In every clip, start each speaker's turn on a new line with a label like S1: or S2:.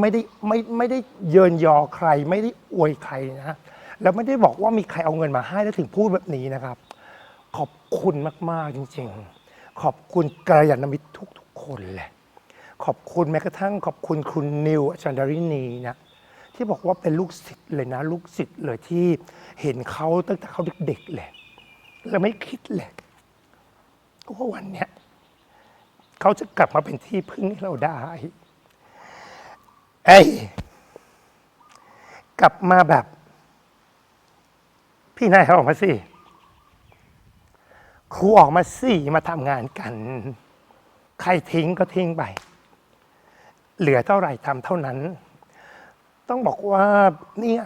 S1: ไม่ได้ไม่ไม่ได้เยินยอใคร ไม่ได้อวยใครนะแล้วไม่ได้บอกว่ามีใครเอาเงินมาให้แล้วถึงพูดแบบนี้นะครับ ขอบคุณมากๆจริง ๆ ขอบคุณกระยาณมิตรทุกๆคนเลยขอบคุณแม้กระทั่งขอบคุณคุณนิวอาจารย์ดารินีนะที่บอกว่าเป็นลูกศิษย์เลยนะ ลูกศิษย์เลยที่เห็นเขาตั้งแต่เขาเด็กๆเลยแล้วไม่คิดเลยว่าวันเนี้ยเขาจะกลับมาเป็นที่พึ่งให้เราได้ เอ้ยกลับมาแบบ พี่นายเขาออกมาสิครูออกมาสิมาทำงานกัน ใครทิ้งก็ทิ้งไป เหลือเท่าไหร่ทำเท่านั้น ต้องบอกว่าเนี่ย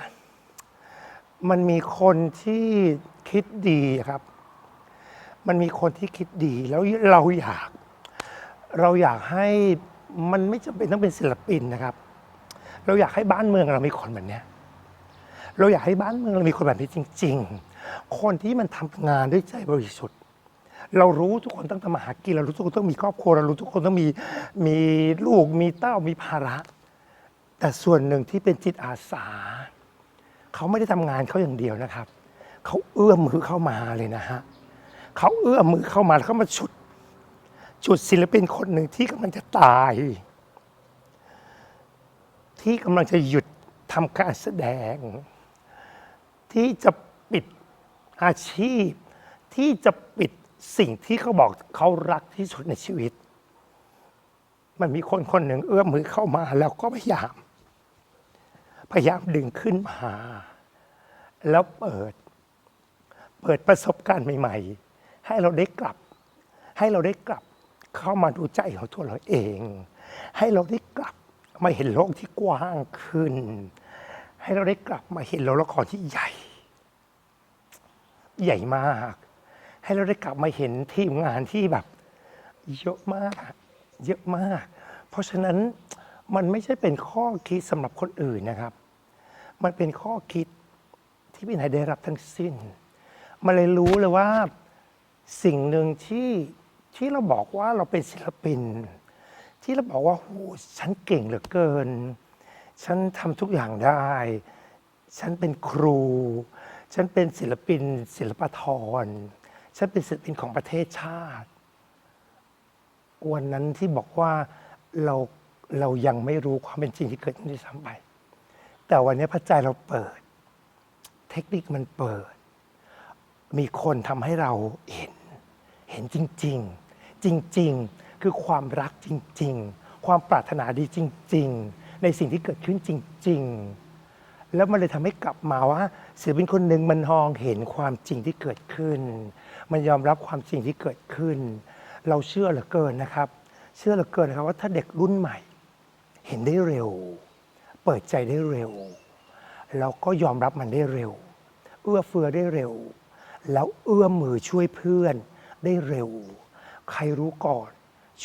S1: มันมีคนที่คิดดีครับ มันมีคนที่คิดดีแล้วเราอยาก เราอยากให้มันไม่จำเป็นต้องเป็นศิลปินนะครับ เราอยากให้บ้านเมืองเรามีคนแบบเนี้ยเราอยากให้บ้านเมืองเรามีคนแบบนี้จริง ๆ คนที่มันทำงานด้วยใจบริสุทธิ์ เรารู้ทุกคนต้องทำมาหากินเรารู้ทุกคนต้องมีครอบครัวเรารู้ทุกคนต้องมีมีลูกมีเต้ามีภาระ แต่ส่วนหนึ่งที่เป็นจิตอาสา เขาไม่ได้ทำงานเขาอย่างเดียวนะครับ เขาเอื้อมมือเข้ามาเลยนะฮะเขาเอื้อมมือเข้ามาแล้วเขามาฉุดฉุดศิลปินคนหนึ่งที่กำลังจะตาย ที่กำลังจะหยุดทำการแสดง ที่จะปิดอาชีพ ที่จะปิดสิ่งที่เขาบอกเขารักที่สุดในชีวิต มันมีคนคนหนึ่งเอื้อมมือเข้ามาแล้วก็พยายาม พยายามดึงขึ้นมา แล้วเปิด เปิดประสบการณ์ใหม่ ๆ ให้เราได้กลับ ให้เราได้กลับเข้ามาดูใจของตัวเราเอง ให้เราได้ มาเห็นโลกที่กว้างขึ้น ให้เราได้กลับมาเห็นโลกละครที่ใหญ่ ใหญ่มาก ให้เราได้กลับมาเห็นทีมงานที่แบบ เยอะมาก เยอะมาก เพราะฉะนั้นมันไม่ใช่เป็นข้อคิดสำหรับคนอื่นนะครับ มันเป็นข้อคิดที่พี่นายได้รับทั้งสิ้น มันเลยรู้เลยว่าสิ่งหนึ่งที่ที่เราบอกว่าเราเป็นศิลปิน ที่เราบอกว่าโหฉันเก่งเหลือเกิน ฉันทำทุกอย่างได้ ฉันเป็นครู ฉันเป็นศิลปิน ศิลปธรฉันเป็นศิลปินของประเทศชาติ วันนั้นที่บอกว่าเราเรายังไม่รู้ความเป็นจริงที่เกิดขึ้นด้วยซ้ำไป แต่วันนี้พระใจเราเปิด เทคนิคมันเปิด มีคนทำให้เราเห็น เห็นจริง ๆ จริง ๆ คือความรักจริง ๆ ความปรารถนาดีจริง ๆ ในสิ่งที่เกิดขึ้นจริง ๆ แล้วมันเลยทำให้กลับมาว่าศิลปินคนหนึ่งมันมองเห็นความจริงที่เกิดขึ้น มันยอมรับความจริงที่เกิดขึ้น เราเชื่อเหลือเกินนะครับ เชื่อเหลือเกินนะครับว่าถ้าเด็กรุ่นใหม่ เห็นได้เร็ว เปิดใจได้เร็ว แล้วก็ยอมรับมันได้เร็ว เอื้อเฟื้อได้เร็ว แล้วเอื้อมมือช่วยเพื่อนได้เร็ว ใครรู้ก่อน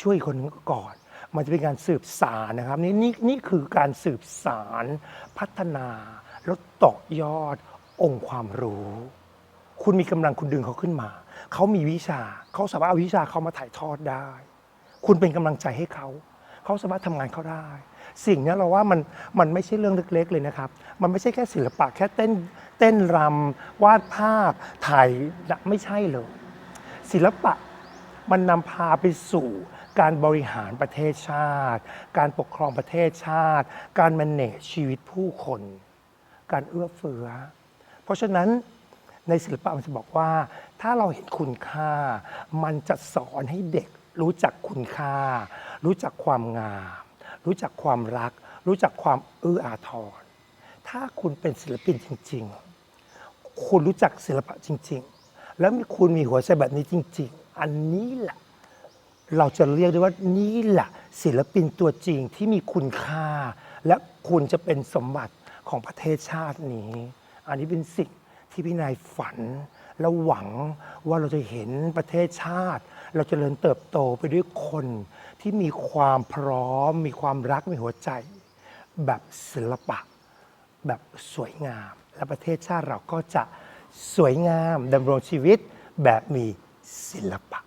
S1: ช่วยคนก่อน มันจะเป็นการสืบสารนะครับนี่นี่นี่คือการสืบสารพัฒนาแล้วต่อยอดองค์ความรู้ คุณมีกำลังคุณดึงเขาขึ้นมา เขามีวิชาเขาสามารถเอาวิชาเขามาถ่ายทอดได้ คุณเป็นกำลังใจให้เขาเขาสามารถทำงานเขาได้ สิ่งนี้เราว่ามันมันไม่ใช่เรื่องเล็กๆเลยนะครับ มันไม่ใช่แค่ศิลปะแค่เต้นเต้นรำวาดภาพถ่ายไม่ใช่เลย ศิลปะมันนำพาไปสู่ การบริหารประเทศชาติ การปกครองประเทศชาติ การ manage ชีวิตผู้คน การเอื้อเฟื้อ เพราะฉะนั้นในศิลปะมันจะบอกว่า ถ้าเราเห็นคุณค่า มันจะสอนให้เด็กรู้จักคุณค่า รู้จักความงาม รู้จักความรัก รู้จักความเอื้ออาทร ถ้าคุณเป็นศิลปินจริง ๆ คุณรู้จักศิลปะจริง ๆ แล้วมีคุณมีหัวใจแบบนี้จริง ๆ อันนี้แหละ เราจะเรียกได้ว่านี่แหละศิลปินตัวจริงที่มีคุณค่า และคุณจะเป็นสมบัติของประเทศชาตินี้ อันนี้เป็นสิ่งที่พี่นายฝัน และหวังว่าเราจะเห็นประเทศชาติ เราจเจริญเติบโตไปด้วยคนที่มีความพร้อม มีความรักมีหัวใจ แบบศิลปะ แบบสวยงาม และประเทศชาติเราก็จะสวยงามดำรงชีวิตแบบมีศิลปะ